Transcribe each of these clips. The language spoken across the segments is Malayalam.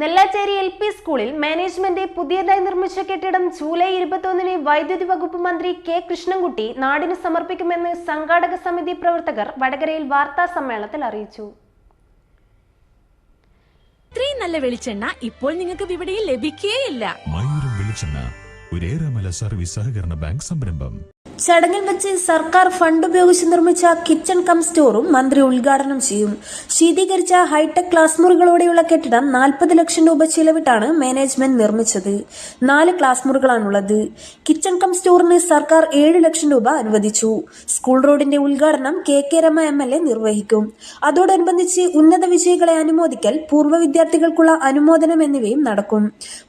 നെല്ലാച്ചേരി എൽ പി സ്കൂളിൽ മാനേജ്മെന്റ് പുതിയതായി നിർമ്മിച്ച കെട്ടിടം ജൂലൈ ഇരുപത്തൊന്നിന് വൈദ്യുതി വകുപ്പ് മന്ത്രി കെ കൃഷ്ണൻകുട്ടി നാടിന് സമർപ്പിക്കുമെന്ന് സംഘാടക സമിതി പ്രവർത്തകർ വടകരയിൽ വാർത്താ സമ്മേളനത്തിൽ അറിയിച്ചു. ഇത്രയും നല്ല വെളിച്ചെണ്ണ ഇപ്പോൾ നിങ്ങൾക്ക് വിപണിയിൽ ലഭിക്കുകയില്ല മയൂരം വെളിച്ചെണ്ണ ഒരേറെമല സർവീസ് സഹകരണ ബാങ്ക് സംരംഭം. ചടങ്ങിൽ വെച്ച് സർക്കാർ ഫണ്ട് ഉപയോഗിച്ച് നിർമ്മിച്ച കിച്ചൺ കം സ്റ്റോറും മന്ത്രി ഉദ്ഘാടനം ചെയ്യും. ശീതീകരിച്ച ഹൈടെക് ക്ലാസ് മുറികളോടെയുള്ള കെട്ടിടം നാൽപ്പത് ലക്ഷം രൂപ ചിലവിട്ടാണ് മാനേജ്മെന്റ് നിർമ്മിച്ചത്. നാല് ക്ലാസ് മുറികളാണുള്ളത്. കിച്ചൺ കം സ്റ്റോറിന് സർക്കാർ ഏഴ് ലക്ഷം രൂപ അനുവദിച്ചു. സ്കൂൾ റോഡിന്റെ ഉദ്ഘാടനം K K Rama M L A നിർവഹിക്കും. അതോടനുബന്ധിച്ച് ഉന്നത വിജയികളെ അനുമോദിക്കൽ പൂർവ വിദ്യാർത്ഥികൾക്കുള്ള അനുമോദനം എന്നിവയും നടക്കും.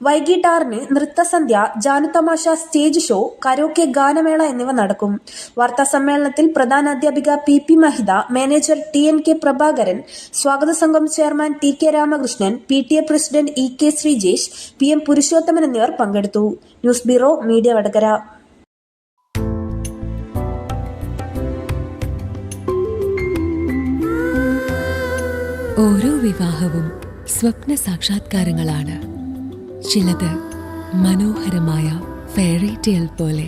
വൈകിട്ട് ആറിന് നൃത്തസന്ധ്യ ജാനുതമാശ സ്റ്റേജ് ഷോ കരോക്കെ ഗാനമേള എന്നിവ നടക്കും. വാർത്താ സമ്മേളനത്തിൽ പ്രധാന അധ്യാപിക P P Mahitha manager T N K Prabhakaran സ്വാഗത സംഘം chairman T K Ramakrishnan P T A president E K Sreejesh P M Purushothaman എന്നിവർ പങ്കെടുത്തു. News bureau media Vadakara. ഓരോ വിവാഹവും സ്വപ്ന സാക്ഷാത്കാരങ്ങളാണ്. ചിലത് മനോഹരമായ ഫെയറി ടെയിൽ പോലെ.